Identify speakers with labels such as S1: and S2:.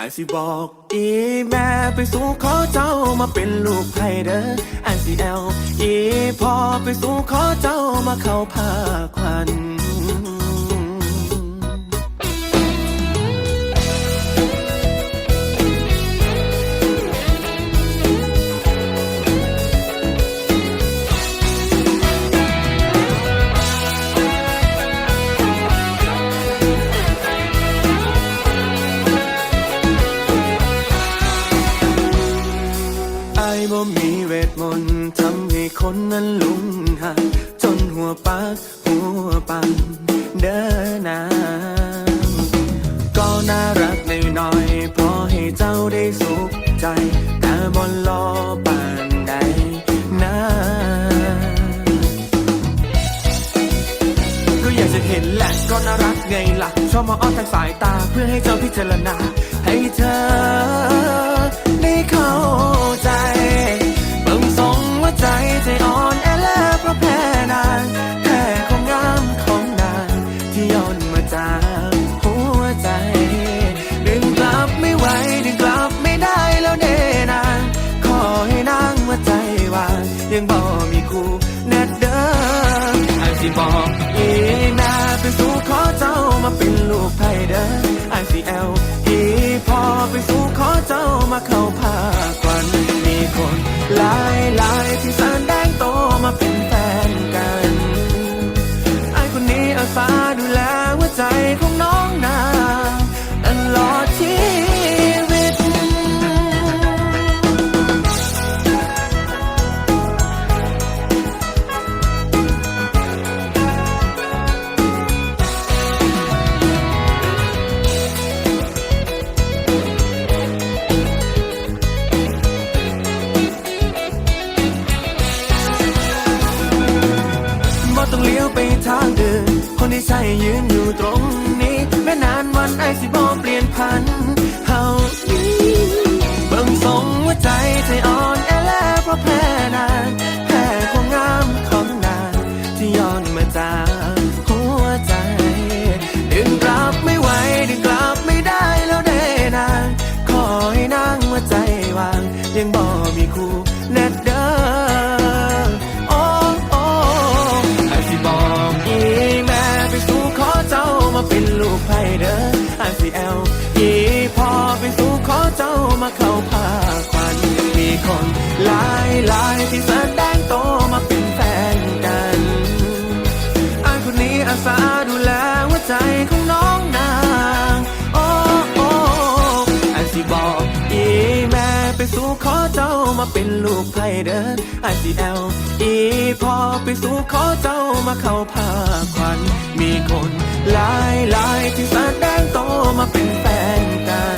S1: ไอสิบอกอีแม่ไปสู่ขอเจ้ามาเป็นลูกไพเด้อไอสิเอลอีพ่อไปสู่ขอเจ้ามาเข้าพาควัน ลุ่มหายจนหัวปากหัวปังเด้อนาก็น่ารักหน่อยๆพอให้เจ้าได้สุขใจแต่บนรอปานใดนะก็อยากจะเห็นแหละก็น่ารักไงล่ะชอบมาอ้อนทางสายตาเพื่อให้เจ้าพิจารณา ไม่ไหวดึงกลับไม่ได้แล้วเดนางขอให้นางว่าใจว่างยังบ่มีคู่แน่เด้อไอสิบอกอีแม่ไปสู่ขอเจ้ามาเป็นลูกไพ่เด้อไอซีเอลอีพอไปสู่ขอเจ้ามาเข้าพาก ต้องเลี้ยวไปทางเดิน คนที่ใช่ยืนอยู่ตรงนี้ แม้นานวันไอสิบ่เปลี่ยนพันเฮานี้เบิ่งทรงว่าใจใจอ่อนแอและเพราะแพ้นางแพ้ความงามของนางที่ย้อนมาจากหัวใจ ดึงกลับไม่ไหวดึงกลับไม่ได้แล้วเด้นางขอให้นางว่าใจวาง ยังบ่มีคู่ มาเข้าพาควันมีคนหลายหลายที่แสดงโตมาเป็นแฟนกันไอคนนี้อาสาดูแลหัวใจของน้องนางโอ้โอ้ไอสิบอกอีแม่ไปสู่ขอเจ้ามาเป็นลูกไผ่เด้อไอซีเอลอีพ่อไปสู่ขอเจ้ามาเข้าพาควันมีคนหลายหลายที่แสดงโตมาเป็นแฟนกัน